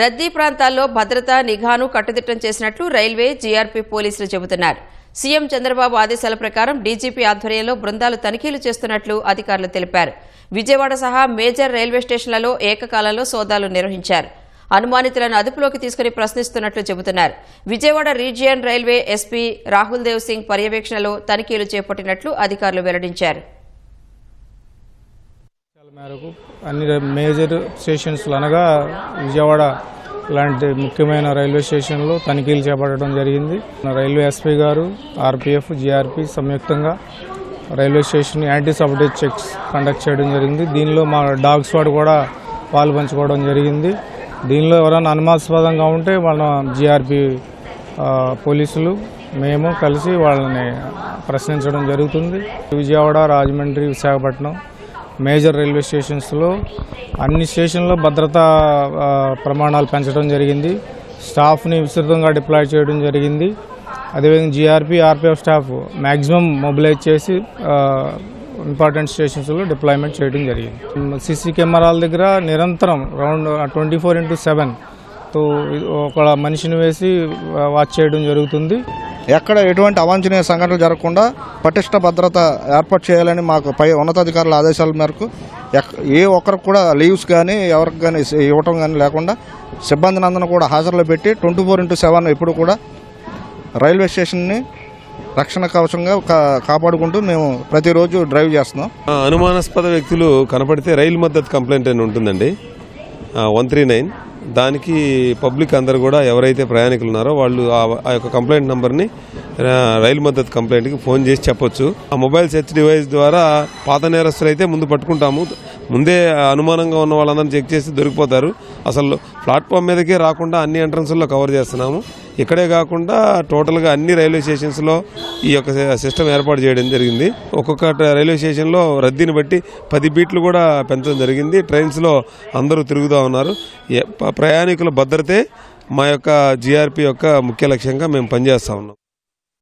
రద్దీ ప్రాంతాల్లో భద్రత నిఘాను కట్టుదిట్టం చేసినట్లు రైల్వే జీఆర్పీ పోలీసులు చెబుతున్నారు. సీఎం చంద్రబాబు ఆదేశాల ప్రకారం డీజీపీ ఆధ్వర్యంలో బృందాలు తనిఖీలు చేస్తున్నట్లు అధికారులు తెలిపారు. విజయవాడ సహా మేజర్ రైల్వే స్టేషన్లలో ఏకకాలంలో సోదాలు నిర్వహించారు. అనుమానితులను అదుపులోకి తీసుకుని ప్రశ్నిస్తున్నట్లు చెబుతున్నారు. Vijayawada region railway SP Rahul Dev Singh పర్యవేక్షణలో తనిఖీలు చేపట్టినట్లు అధికారులు వెల్లడించారు. మేరకు అన్ని మేజర్ స్టేషన్స్లో అనగా విజయవాడ లాంటి ముఖ్యమైన రైల్వే స్టేషన్లో తనిఖీలు చేపట్టడం జరిగింది. రైల్వే ఎస్పీ గారు ఆర్పీఎఫ్ జీఆర్పీ సంయుక్తంగా railway station anti sabotage checks conduct చేయడం జరిగింది. దీనిలో మా డాగ్ స్వాడ్ కూడా పాలు పంచుకోవడం జరిగింది. దీనిలో ఎవరైనా అనుమానాస్పదంగా ఉంటే వాళ్ళ జీఆర్పీ పోలీసులు మేము కలిసి వాళ్ళని ప్రశ్నించడం జరుగుతుంది. విజయవాడ రాజమండ్రి విశాఖపట్నం మేజర్ రైల్వే స్టేషన్స్లో అన్ని స్టేషన్లో భద్రతా ప్రమాణాలు పెంచడం జరిగింది. స్టాఫ్ని విస్తృతంగా డిప్లాయ్ చేయడం జరిగింది. అదేవిధంగా GRP RPF staff maximum mobilise చేసి ఇంపార్టెంట్ స్టేషన్స్లో డిప్లాయ్మెంట్ చేయడం జరిగింది. సీసీ కెమెరాల దగ్గర నిరంతరం round twenty four into seven ఒక మనిషిని వేసి వాచ్ చేయడం జరుగుతుంది. ఎక్కడ ఎటువంటి అవాంఛనీయ సంఘటనలు జరగకుండా పటిష్ట భద్రత ఏర్పాటు చేయాలని మాకు పై ఉన్నతాధికారుల ఆదేశాల మేరకు ఎక్- ఏ ఒక్కరికి కూడా లీవ్స్ కానీ ఎవరికి కానీ ఇవ్వటం కానీ లేకుండా సిబ్బందిని నందను కూడా హాజరులో పెట్టి ట్వంటీ ఫోర్ ఇంటూ సెవెన్ ఎప్పుడు కూడా రైల్వే స్టేషన్ని రక్షణ కవచంగా కా- కాపాడుకుంటూ మేము ప్రతిరోజు డ్రైవ్ చేస్తున్నాం. అనుమానాస్పద వ్యక్తులు కనపడితే రైలు మద్దతు కంప్లైంట్ అని ఉంటుందండి. One three nine. దానికి పబ్లిక్ అందరు కూడా ఎవరైతే ప్రయాణికులు ఉన్నారో వాళ్ళు ఆ యొక్క కంప్లైంట్ నెంబర్ని రైలు మద్దతు కంప్లైంట్కి ఫోన్ చేసి చెప్పొచ్చు. ఆ మొబైల్ సెర్చ్ డివైస్ ద్వారా పాత నేరస్తులు అయితే ముందు పట్టుకుంటాము. ముందే అనుమానంగా ఉన్న వాళ్ళందరినీ చెక్ చేసి దొరికిపోతారు. అసలు ప్లాట్ఫామ్ మీదకే రాకుండా అన్ని ఎంట్రన్స్లో కవర్ చేస్తున్నాము. ఇక్కడే కాకుండా టోటల్గా అన్ని రైల్వే స్టేషన్స్లో ఈ యొక్క సిస్టమ్ ఏర్పాటు చేయడం జరిగింది. ఒక్కొక్క రైల్వే స్టేషన్లో రద్దీని బట్టి పది బీట్లు కూడా పెంచడం జరిగింది. ట్రైన్స్లో అందరూ తిరుగుతూ ఉన్నారు. ఏ- ప్రయాణికుల భద్రతే మా యొక్క జీఆర్పీ యొక్క ముఖ్య లక్ష్యంగా మేము పనిచేస్తూ ఉన్నాం.